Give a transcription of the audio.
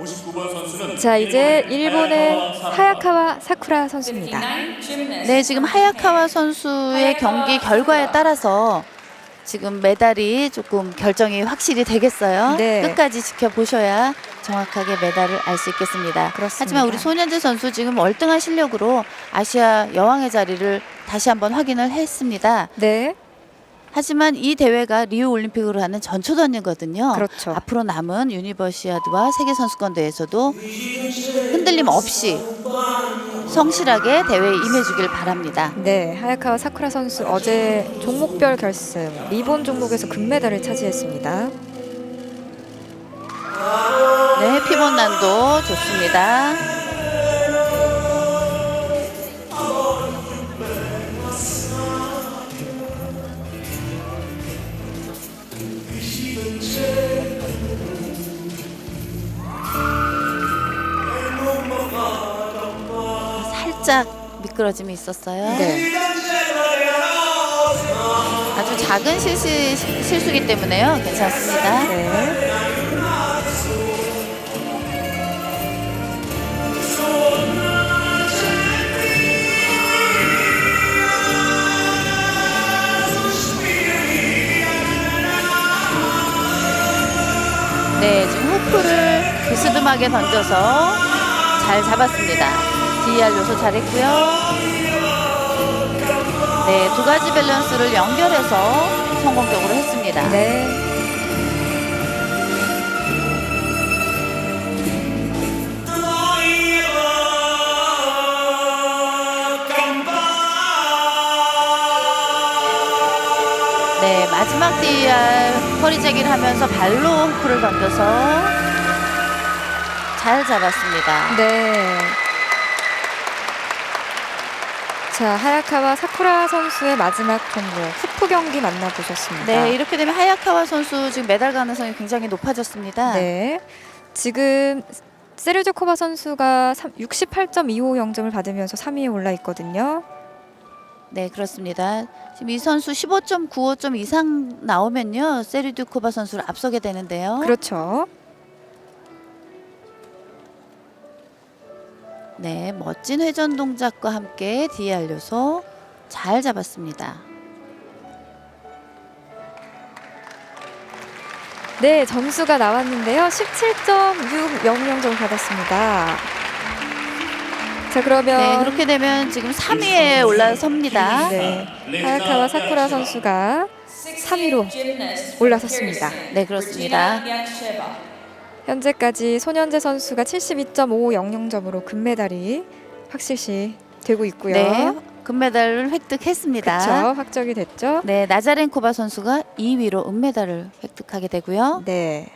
59번 선수는 자 이제 일본의 하야카와 하야카와 사쿠라 선수입니다. 네, 지금 하야카와 선수의 경기 결과에 따라서 지금 메달이 조금 결정이 확실히 되겠어요. 네. 끝까지 지켜보셔야 정확하게 메달을 알 수 있겠습니다. 그렇습니다. 하지만 우리 손현재 선수 지금 월등한 실력으로 아시아 여왕의 자리를 다시 한번 확인을 했습니다. 네, 하지만 이 대회가 리우 올림픽으로 하는 전초전이거든요. 그렇죠. 앞으로 남은 유니버시아드와 세계 선수권 대회에서도 흔들림 없이 성실하게 대회에 임해주길 바랍니다. 네 하야카와 사쿠라 선수 어제 종목별 결승 리본 종목에서 금메달을 차지했습니다. 네, 피본 난도 좋습니다. 살짝 미끄러짐이 있었어요. 네, 아주 작은 실수, 실수기 때문에요. 괜찮습니다. 네. 네, 지금 후프를 비스듬하게 던져서 잘 잡았습니다. DER 요소 잘했고요. 네, 두 가지 밸런스를 연결해서 성공적으로 했습니다. 네. 네, 마지막 DER 허리 제기를 하면서 발로 후프를 던져서 잘 잡았습니다. 네. 자, 하야카와 사쿠라 선수의 마지막 종목 후프 경기 만나보셨습니다. 네, 이렇게 되면 하야카와 선수 지금 메달 가능성이 굉장히 높아졌습니다. 네. 지금 세르조코바 선수가 68.25 영점을 받으면서 3위에 올라 있거든요. 네, 그렇습니다. 지금 이 선수 15.95점 이상 나오면요. 세리두코바 선수를 앞서게 되는데요. 그렇죠. 네, 멋진 회전 동작과 함께 DER 요소 잘 잡았습니다. 네, 점수가 나왔는데요. 17.600점 받았습니다. 자, 그러면 네, 그렇게 되면 지금 3위에 올라섭니다. 네, 하야카와 사쿠라 선수가 3위로 올라섰습니다. 네, 그렇습니다. 현재까지 손현재 선수가 72.500점으로 금메달이 확실시 되고 있고요. 네, 금메달을 획득했습니다. 그렇죠. 확정이 됐죠. 네, 나자렌코바 선수가 2위로 은메달을 획득하게 되고요. 네.